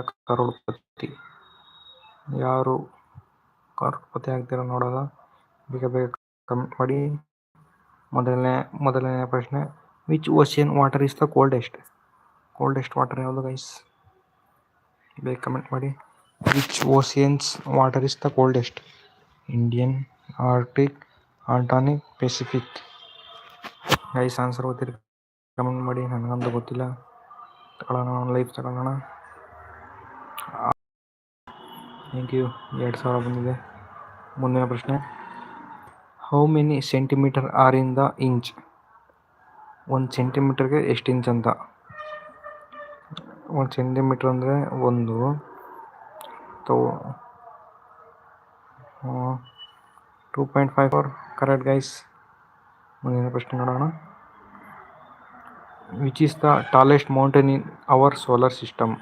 ಕರೋಡ್ಪತಿ? ಯಾರು ಕರೋಡ್ಪತಿ ಆಗ್ತೀರ ನೋಡೋದ? ಬೇಗ ಬೇಗ ಕಮೆಂಟ್ ಮಾಡಿ. ಮೊದಲನೇ ಮೊದಲನೇ ಪ್ರಶ್ನೆ which ocean water is the coldest coldest water ಯಾವುದು ಗೈಸ್ ಬೇಗ ಕಮೆಂಟ್ ಮಾಡಿ. Which oceans water is the coldest Indian Arctic Antarctic Pacific guys answer ಗೊತ್ತಿರಿ comment ಮಾಡಿ. ನನಗಂತೂ ಗೊತ್ತಿಲ್ಲ. ತಗೊಳ್ಳೋಣ ಲೈಫ್ ತಗೊಳ್ಳೋಣ. ಥ್ಯಾಂಕ್ ಯು ಎರಡು ಸಾವಿರ ಬಂದಿದೆ. ಮುಂದಿನ ಪ್ರಶ್ನೆ. How many centimetre are in the inch ಒಂದು ಸೆಂಟಿಮೀಟರ್ಗೆ ಎಷ್ಟು ಇಂಚ್ ಅಂತ? ಒಂದು ಸೆಂಟಿಮೀಟ್ರ್ ಅಂದರೆ ಒಂದು. Though two point five four correct guys ಮುಂದಿನ ಪ್ರಶ್ನೆ ನೋಡೋಣ. Which is the tallest mountain in our solar system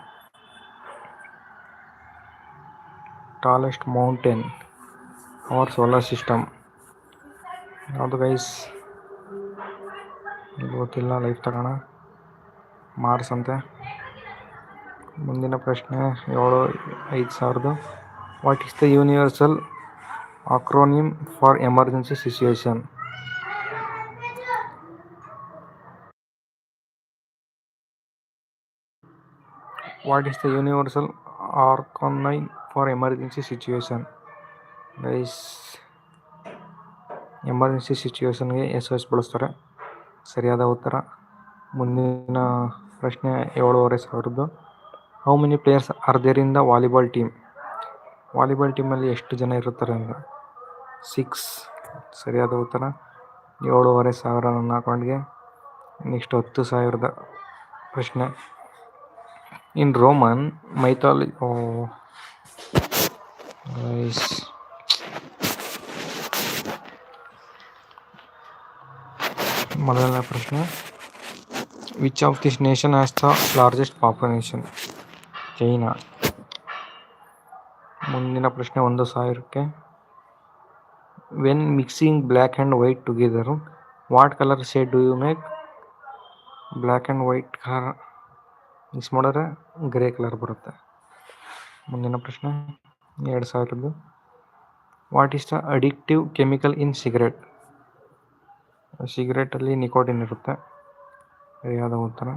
tallest mountain our solar system ಯಾವುದು ಗೈಸ್ ಗೊತ್ತಿಲ್ಲ ಲೈಫ್ ತಗೋಣ. ಮಾರ್ಸ್ ಅಂತೆ. ಮುಂದಿನ ಪ್ರಶ್ನೆ ಏಳು, ಐದು ಸಾವಿರದ. What is the universal acronym for emergency situation what is the universal ಆರ್ಕೊನೈನ್ for emergency situation guys emergency ಸಿಚುವೇಶನ್ಗೆ S S ಬಳಸ್ತಾರೆ. ಸರಿಯಾದ ಉತ್ತರ, ಮುಂದಿನ ಪ್ರಶ್ನೆ ಏಳುವರೆ ಸಾವಿರದ್ದು. How many players are there in the volleyball team volleyball ಟೀಮಲ್ಲಿ ಎಷ್ಟು ಜನ ಇರುತ್ತಾರೆ ಅಂತ. ಸಿಕ್ಸ್ ಸರಿಯಾದ ಉತ್ತರ, ಏಳುವರೆ ಸಾವಿರ ನನ್ನ ಅಕೌಂಟ್ಗೆ ನೆಕ್ಸ್ಟ್ ಹತ್ತು ಸಾವಿರದ ಪ್ರಶ್ನೆ. ಇನ್ ರೋಮನ್ ಮೈಥಾಲಿ ಓ ಗೈಸ್ ಮೊದಲನೇ ಪ್ರಶ್ನೆ. Which of this nation has the largest population China ಮುಂದಿನ ಪ್ರಶ್ನೆ ಒಂದು ಸಾವಿರಕ್ಕೆ. When mixing black and white together what colour shade do you make black and white colour mix ಮಾಡಿದ್ರೆ ಗ್ರೇ ಕಲರ್ ಬರುತ್ತೆ. ಮುಂದಿನ ಪ್ರಶ್ನೆ. ಎರಡು ಸಾವಿರದ್ದು. What is the addictive chemical in cigarette ಸಿಗರೇಟಲ್ಲಿ nicotine ಇರುತ್ತೆ. ಸರಿಯಾದ ಉತ್ತರ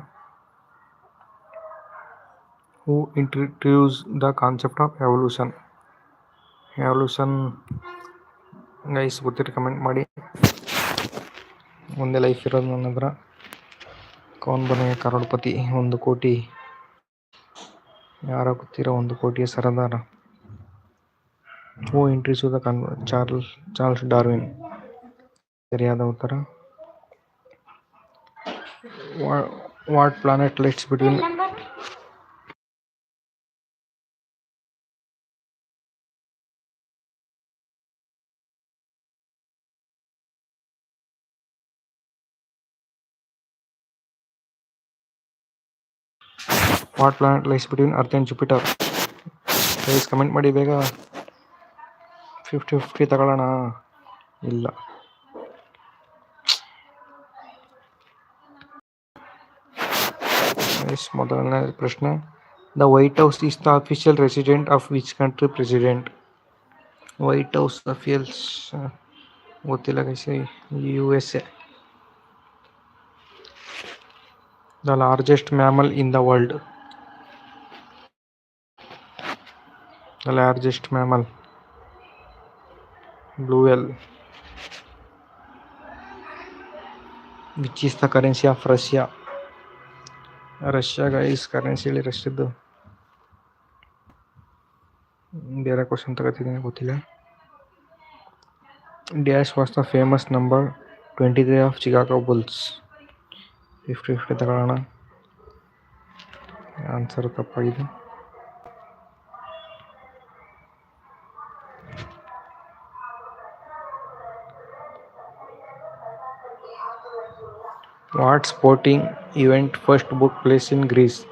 who introduce the concept of evolution evolution guys ಗೊತ್ತಿರಿ comment ಮಾಡಿ. ಒಂದೇ ಲೈಫ್ ಇರೋದು ನನ್ನ ಹತ್ರ. ಕೌನ್ ಬನೆ ಕರೋಡ್ಪತಿ ಒಂದು ಕೋಟಿ. ಯಾರ ಗೊತ್ತಿರೋ ಒಂದು ಕೋಟಿಯ ಸರದಾರ. Who introduce the con Charles Charles Darwin ಸರಿಯಾದ ಉತ್ತರ what planet lights between what planet lights between earth and Jupiter guys comment ಮಾಡಿ ಬೇಗ ಫಿಫ್ಟಿ ಫಿಫ್ಟಿ ತಗೊಳ್ಳೋಣ. ಇಲ್ಲ. ಎಸ್ ಮೊದಲನೇ ಪ್ರಶ್ನೆ. The white house is the official resident of which country president white house officials ಗೊತ್ತಿಲ್ಲ guys U S A the largest mammal in the world the largest mammal blue whale which is the currency of russia Russia guys currency ಹೇಳಿ ರಷ್ಯದ್ದು ಬೇರೆ question ತಗೋತಿದ್ದೀನಿ ಗೊತ್ತಿಲ್ಲ dash was the famous number twenty three of Chicago Bulls fifty fifty ತಗೊಳ್ಳೋಣ answer ತಪ್ಪಾಗಿದೆ What sporting event first took place in Greece?